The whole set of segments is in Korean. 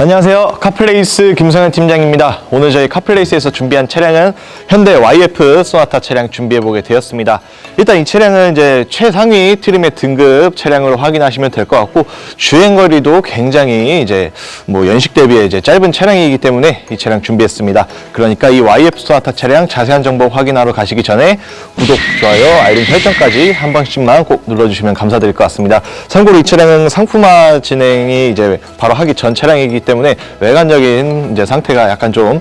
안녕하세요. 카플레이스 김성현 팀장입니다. 오늘 저희 카플레이스에서 준비한 차량은 현대 YF 소나타 차량 준비해보게 되었습니다. 일단 이 차량은 이제 최상위 트림의 등급 차량으로 확인하시면 될 것 같고, 주행거리도 굉장히 이제 뭐 연식 대비에 이제 짧은 차량이기 때문에 이 차량 준비했습니다. 그러니까 이 YF 소나타 차량 자세한 정보 확인하러 가시기 전에 구독, 좋아요, 알림 설정까지 한 번씩만 꼭 눌러주시면 감사드릴 것 같습니다. 참고로 이 차량은 상품화 진행이 이제 바로 하기 전 차량이기 외관적인 이제 상태가 약간 좀,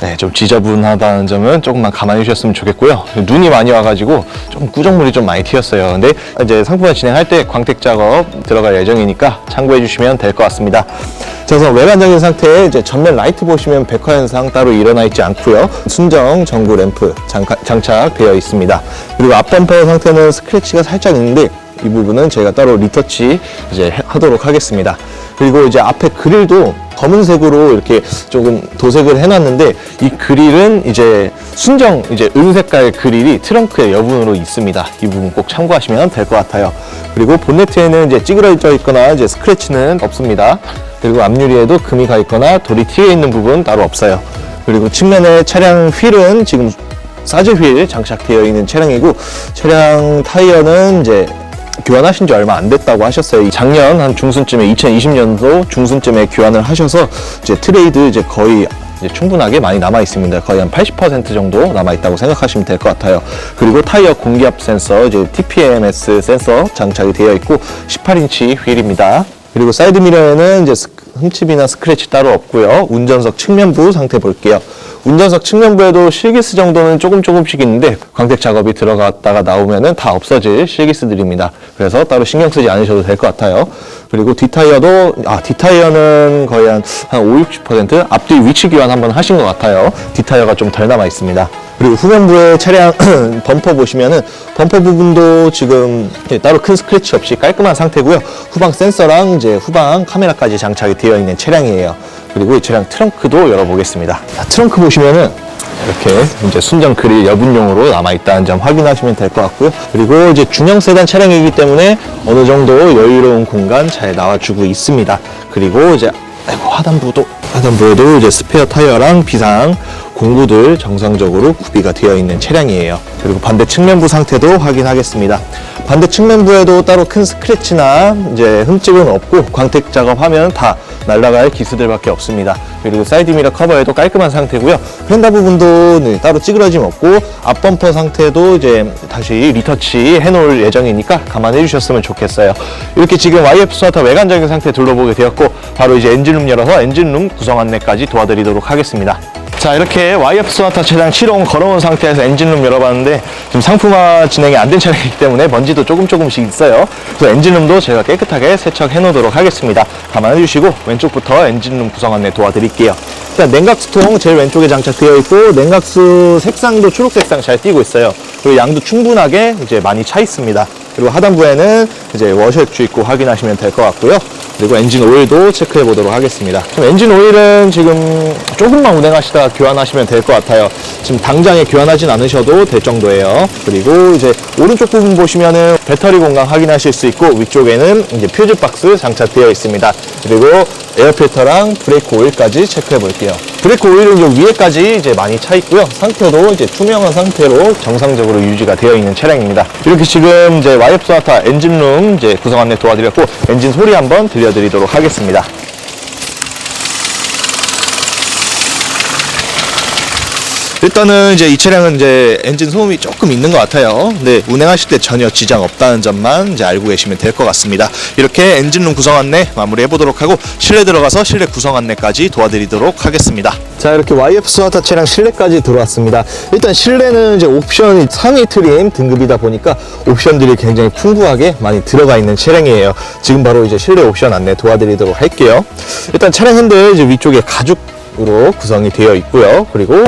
네, 좀 지저분하다는 점은 조금만 감안해 주셨으면 좋겠고요. 눈이 많이 와가지고 좀 구정물이 좀 많이 튀었어요. 근데 이제 상품화 진행할 때 광택 작업 들어갈 예정이니까 참고해 주시면 될 것 같습니다. 자, 그래서 외관적인 상태에 이제 전면 라이트 보시면 백화 현상 따로 일어나 있지 않고요. 순정 전구 램프 장착되어 있습니다. 그리고 앞 범퍼 상태는 스크래치가 살짝 있는데 이 부분은 저희가 따로 리터치 이제 해- 하도록 하겠습니다. 그리고 이제 앞에 그릴도 검은색으로 이렇게 조금 도색을 해놨는데 이 그릴은 이제 순정 이제 은색깔 그릴이 트렁크의 여분으로 있습니다. 이 부분 꼭 참고하시면 될 것 같아요. 그리고 본네트에는 이제 찌그러져 있거나 이제 스크래치는 없습니다. 그리고 앞유리에도 금이 가 있거나 돌이 튀어 있는 부분 따로 없어요. 그리고 측면에 차량 휠은 지금 사즈 휠 장착되어 있는 차량이고 차량 타이어는 이제 교환하신 지 얼마 안 됐다고 하셨어요. 작년 한 중순쯤에 2020년도 중순쯤에 교환을 하셔서 이제 트레이드 이제 거의 이제 충분하게 많이 남아 있습니다. 거의 한 80% 정도 남아 있다고 생각하시면 될 것 같아요. 그리고 타이어 공기압 센서, 이제 TPMS 센서 장착이 되어 있고 18인치 휠입니다. 그리고 사이드 미러에는 이제 스- 흠집이나 스크래치 따로 없고요. 운전석 측면부 상태 볼게요. 운전석 측면부에도 실기스 정도는 조금 조금씩 있는데 광택 작업이 들어갔다가 나오면은 다 없어질 실기스들입니다. 그래서 따로 신경 쓰지 않으셔도 될 것 같아요. 그리고 뒷타이어도 아 뒷타이어는 거의 한, 한 5, 60% 앞뒤 위치 교환 한번 하신 것 같아요. 뒷타이어가 좀 덜 남아 있습니다. 그리고 후면부의 차량 범퍼 보시면은 범퍼 부분도 지금 예, 따로 큰 스크래치 없이 깔끔한 상태고요. 후방 센서랑 이제 후방 카메라까지 장착이 되어 있는 차량이에요. 그리고 이 차량 트렁크도 열어보겠습니다. 자, 트렁크 보시면은 이렇게 이제 순정 그릴 여분용으로 남아있다는 점 확인하시면 될 것 같고요. 그리고 이제 중형 세단 차량이기 때문에 어느 정도 여유로운 공간 잘 나와주고 있습니다. 그리고 이제 아이고, 하단부도 하단부에도 이제 스페어 타이어랑 비상 공구들 정상적으로 구비가 되어 있는 차량이에요. 그리고 반대 측면부 상태도 확인하겠습니다. 반대 측면부에도 따로 큰 스크래치나 이제 흠집은 없고 광택 작업하면 다 날아갈 기수들밖에 없습니다. 그리고 사이드 미러 커버에도 깔끔한 상태고요. 펜다 부분도 네, 따로 찌그러짐 없고 앞 범퍼 상태도 이제 다시 리터치 해놓을 예정이니까 감안해 주셨으면 좋겠어요. 이렇게 지금 YF 소나타 외관적인 상태 둘러보게 되었고 바로 이제 엔진룸 열어서 엔진룸 구성 안내까지 도와드리도록 하겠습니다. 자 이렇게 YF 소나타 차량 7호 걸어온 상태에서 엔진룸 열어봤는데 지금 상품화 진행이 안 된 차량이기 때문에 먼지도 조금 조금씩 있어요. 그래서 엔진룸도 제가 깨끗하게 세척해 놓도록 하겠습니다. 감안해 주시고 왼쪽부터 엔진룸 구성 안내 도와드릴게요. 일단 냉각수통 제일 왼쪽에 장착되어 있고 냉각수 색상도 초록 색상 잘 띄고 있어요. 그리고 양도 충분하게 이제 많이 차 있습니다. 그리고 하단부에는 이제 워셔액 주입구 확인하시면 될 것 같고요. 그리고 엔진 오일도 체크해 보도록 하겠습니다. 엔진 오일은 지금 조금만 운행하시다가 교환하시면 될 것 같아요. 지금 당장에 교환하진 않으셔도 될 정도예요. 그리고 이제 오른쪽 부분 보시면은 배터리 공간 확인하실 수 있고 위쪽에는 이제 퓨즈 박스 장착되어 있습니다. 그리고 에어 필터랑 브레이크 오일까지 체크해 볼게요. 브레이크 오일은 요 위에까지 이제 많이 차 있고요. 상태도 이제 투명한 상태로 정상적으로 유지가 되어 있는 차량입니다. 이렇게 지금 이제 와이프 소나타 엔진룸 이제 구성 안내 도와드렸고 엔진 소리 한번 들려 드리도록 하겠습니다. 일단은 이제 이 차량은 이제 엔진 소음이 조금 있는 것 같아요. 근데 운행하실 때 전혀 지장 없다는 점만 이제 알고 계시면 될 것 같습니다. 이렇게 엔진룸 구성 안내 마무리해 보도록 하고 실내 들어가서 실내 구성 안내까지 도와드리도록 하겠습니다. 자 이렇게 YF 소나타 차량 실내까지 들어왔습니다. 일단 실내는 이제 옵션이 상위 트림 등급이다 보니까 옵션들이 굉장히 풍부하게 많이 들어가 있는 차량이에요. 지금 바로 이제 실내 옵션 안내 도와드리도록 할게요. 일단 차량 핸들 이제 위쪽에 가죽 으로 구성이 되어 있고요. 그리고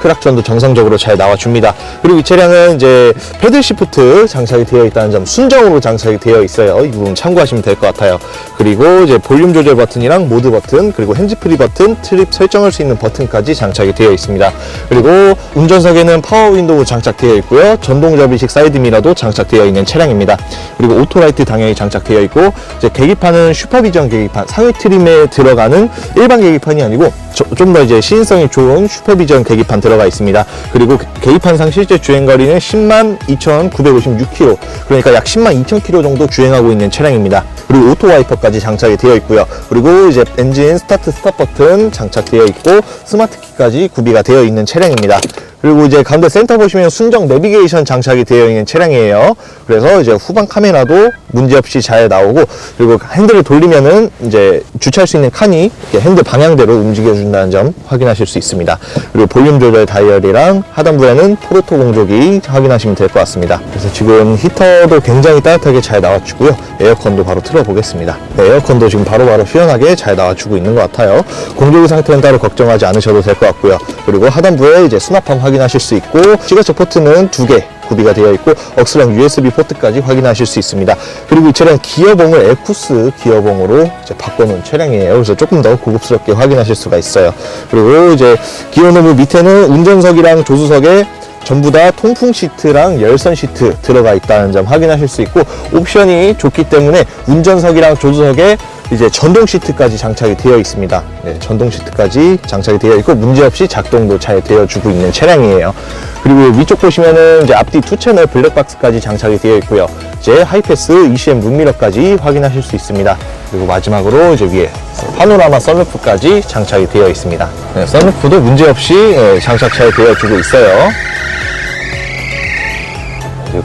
크락션도 정상적으로 잘 나와줍니다. 그리고 이 차량은 이제 패들 시프트 장착이 되어 있다는 점 순정으로 장착이 되어 있어요. 이 부분 참고하시면 될 것 같아요. 그리고 이제 볼륨 조절 버튼이랑 모드 버튼 그리고 핸즈프리 버튼, 트립 설정할 수 있는 버튼까지 장착이 되어 있습니다. 그리고 운전석에는 파워 윈도우 장착되어 있고요. 전동 접이식 사이드 미러도 장착되어 있는 차량입니다. 그리고 오토라이트 당연히 장착되어 있고 이제 계기판은 슈퍼비전 계기판 상위 트림에 들어가는 일반 계기판이 아니고 좀 더 이제 시인성이 좋은 슈퍼비전 계기판 들어가 있습니다. 그리고 계기판상 실제 주행 거리는 10만 2,956km 그러니까 약 10만 2,000km 정도 주행하고 있는 차량입니다. 그리고 오토 와이퍼까지 장착이 되어 있고요. 그리고 이제 엔진 스타트 스탑 버튼 장착되어 있고 스마트 키까지 구비가 되어 있는 차량입니다. 그리고 이제 가운데 센터 보시면 순정 내비게이션 장착이 되어 있는 차량이에요. 그래서 이제 후방 카메라도 문제없이 잘 나오고 그리고 핸들을 돌리면은 이제 주차할 수 있는 칸이 핸들 방향대로 움직여준다는 점 확인하실 수 있습니다. 그리고 볼륨 조절 다이얼이랑 하단부에는 포르토 공조기 확인하시면 될 것 같습니다. 그래서 지금 히터도 굉장히 따뜻하게 잘 나와주고요. 에어컨도 바로 틀어보겠습니다. 네, 에어컨도 지금 바로바로 시원하게 잘 나와주고 있는 것 같아요. 공조기 상태는 따로 걱정하지 않으셔도 될 것 같고요. 그리고 하단부에 이제 수납함 확인하실 수 있고 시가적 포트는 두 개 구비가 되어 있고 억스랑 USB 포트까지 확인하실 수 있습니다. 그리고 이 차량 기어봉을 에쿠스 기어봉으로 바꿔놓은 차량이에요. 그래서 조금 더 고급스럽게 확인하실 수가 있어요. 그리고 이제 기어노브 밑에는 운전석이랑 조수석에 전부 다 통풍 시트랑 열선 시트 들어가 있다는 점 확인하실 수 있고 옵션이 좋기 때문에 운전석이랑 조수석에 이제 전동 시트까지 장착이 되어 있습니다. 네, 전동 시트까지 장착이 되어 있고 문제없이 작동도 잘 되어주고 있는 차량이에요. 그리고 위쪽 보시면은 이제 앞뒤 투 채널 블랙박스까지 장착이 되어 있고요. 이제 하이패스 ECM 룸미러까지 확인하실 수 있습니다. 그리고 마지막으로 이제 위에 파노라마 썬루프까지 장착이 되어 있습니다. 네, 썬루프도 문제없이 예, 장착 잘 되어주고 있어요.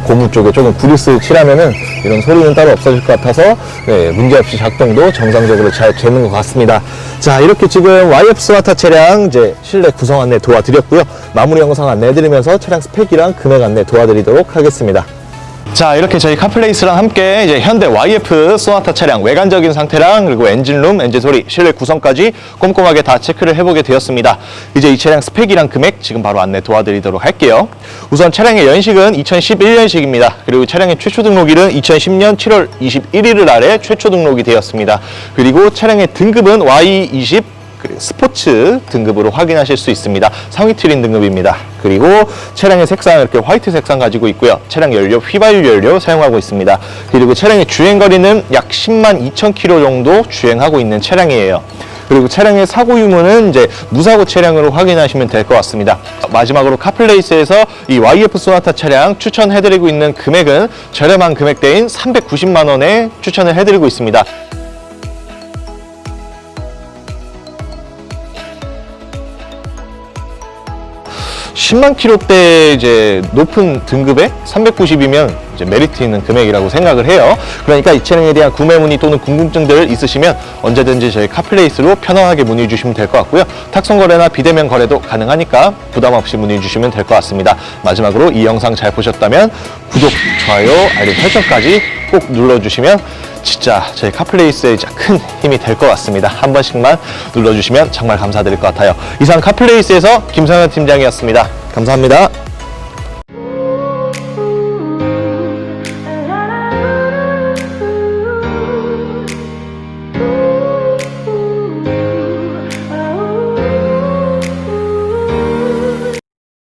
고무 쪽에 조금 구리스 칠하면은 이런 소리는 따로 없어질 것 같아서 네, 문제없이 작동도 정상적으로 잘 되는 것 같습니다. 자 이렇게 지금 YF 스와타 차량 이제 실내 구성 안내 도와드렸고요. 마무리 영상 안내해드리면서 차량 스펙이랑 금액 안내 도와드리도록 하겠습니다. 자 이렇게 저희 카플레이스랑 함께 이제 현대 YF 소나타 차량 외관적인 상태랑 그리고 엔진룸, 엔진 소리, 실내 구성까지 꼼꼼하게 다 체크를 해보게 되었습니다. 이제 이 차량 스펙이랑 금액 지금 바로 안내 도와드리도록 할게요. 우선 차량의 연식은 2011년식입니다. 그리고 차량의 최초 등록일은 2010년 7월 21일을 아래 최초 등록이 되었습니다. 그리고 차량의 등급은 Y20 그리고 스포츠 등급으로 확인하실 수 있습니다. 상위 트림 등급입니다. 그리고 차량의 색상은 이렇게 화이트 색상 가지고 있고요. 차량 연료 휘발유 연료 사용하고 있습니다. 그리고 차량의 주행 거리는 약 10만 2천 킬로 정도 주행하고 있는 차량이에요. 그리고 차량의 사고 유무는 이제 무사고 차량으로 확인하시면 될 것 같습니다. 마지막으로 카플레이스에서 이 YF 소나타 차량 추천해드리고 있는 금액은 저렴한 금액대인 390만 원에 추천을 해드리고 있습니다. 10만 킬로대 이제 높은 등급에 390이면 이제 메리트 있는 금액이라고 생각을 해요. 그러니까 이 차량에 대한 구매 문의 또는 궁금증들 있으시면 언제든지 저희 카플레이스로 편안하게 문의 주시면 될 것 같고요. 탁송 거래나 비대면 거래도 가능하니까 부담 없이 문의 주시면 될 것 같습니다. 마지막으로 이 영상 잘 보셨다면 구독, 좋아요, 알림 설정까지 꼭 눌러주시면 진짜 저희 카플레이스에 큰 힘이 될 것 같습니다. 한 번씩만 눌러주시면 정말 감사드릴 것 같아요. 이상 카플레이스에서 김성현 팀장이었습니다. 감사합니다.